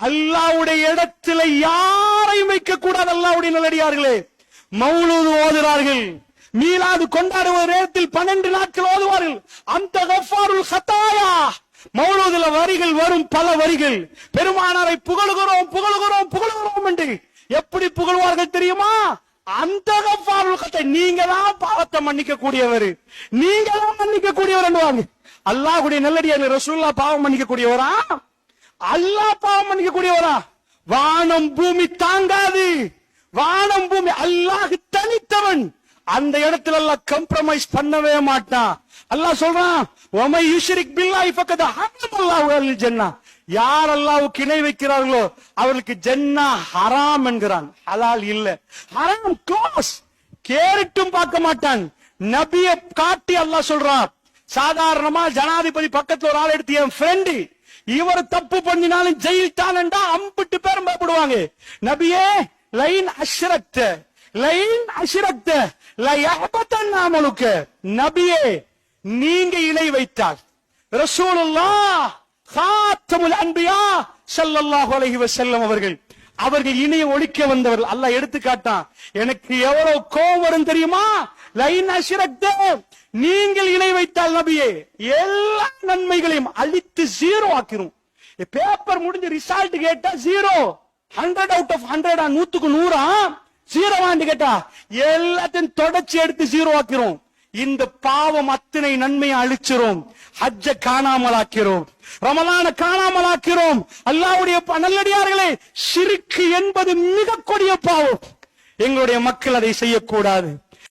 அல்லாவுடைய இடத்துல யாரையும் வைக்க கூடாது அல்லாவுடைய நல்லடியார்களே மௌலூது ஓதுறார்கள் மீலாது கொண்டாடுவது நேரத்தில் பன்னெண்டு நாட்கள் ஓதுவார்கள். அந்த கஃபாருல் ஹத்தாயா மௌலூதுல வரிகள் வரும் பல வரிகள். பெருமானாரை புகழுகிறோம் புகழுகிறோம் புகழுகிறோம் என்று எப்படி புகழ்வார்கள் தெரியுமா? அந்த கஃபாருல் கத்தை. நீங்க தான் பாவத்தை மன்னிக்க கூடியவர் நீங்க தான் மன்னிக்க கூடியவர் அல்லாஹ்வுடைய நல்லடியார்கள் ரசூல்லா பாவம் மன்னிக்க கூடியவரா அல்லாஹ் பாவம் கூடியவரா வானம் பூமி தாங்காது. வானம் பூமி அல்லாஹ் தனித்தவன். அந்த இடத்துல எல்லாம் கம்ப்ரமைஸ் பண்ணவே மாட்டான். அல்லாஹ் சொல்றான் ஒமை யூஷரிக் பில்லாஹி ஃபக்கத ஹரம் அல்லாஹ் ஜன்னா. யார் அல்லாவுக்கு இணை வைக்கிறார்களோ அவர்களுக்கு ஜன்னா ஹராம் என்கிறான். ஹலால் இல்ல. ஹராம் க்ளோஸ் கேரிட்டும் பார்க்க மாட்டான். நபியை காட்டி அல்லாஹ் சொல்றான் சாதாரணமா ஜனாதிபதி பக்கத்துல ஒரு ஆள் எடுத்து என் ஃப்ரெண்டு இவர் தப்பு பண்ணினாலும் ஜெயில் அம்பிட்டு பேரும் பயப்படுவாங்க. நபியே லைன் அஷ்ரக்த லைன் அஷ்ரக்த லயஹபத்தன் நாமலுக்க நபியே நீங்க இணை வைத்தால். ரசூலுல்லா காத்தமுல் அன்பியா ஸல்லல்லாஹு அலைஹி வஸல்லம் அவர்கள். அவர்கள் இணைய ஒழிக்க வந்தவர்கள். அல்லாஹ் எடுத்துக்காட்டான். எனக்கு எவ்வளவு கோபம் வரும் தெரியுமா? லைன் அஷ்ரக்த நீங்கள் இணை வைத்தால் நபியே எல்லா நன்மைகளையும் அழித்து ஜீரோ ஆக்கிரும். பேப்பர் முடிஞ்சு ரிசல்ட் கேட்டா ஜீரோ ஹண்ட்ரட் அவுட் ஆஃப் ஹண்ட்ரடா நூத்துக்கு நூறா? ஜீரோ ஆண்டு கேட்டா எல்லாத்தையும் தொடர்ச்சி எடுத்து ஜீரோ ஆக்கிறோம் இந்த பாவம் அத்தனை நன்மையை அழிச்சிரும். ஹஜ்ஜ காணாமலாக்கிறோம் ரமலான காணாமலாக்கிறோம் அல்லாவுடைய நல்லடியார்களே சிறுக்கு என்பது மிக கொடிய பாவம். எங்களுடைய மக்கள் அதை செய்யக்கூடாது.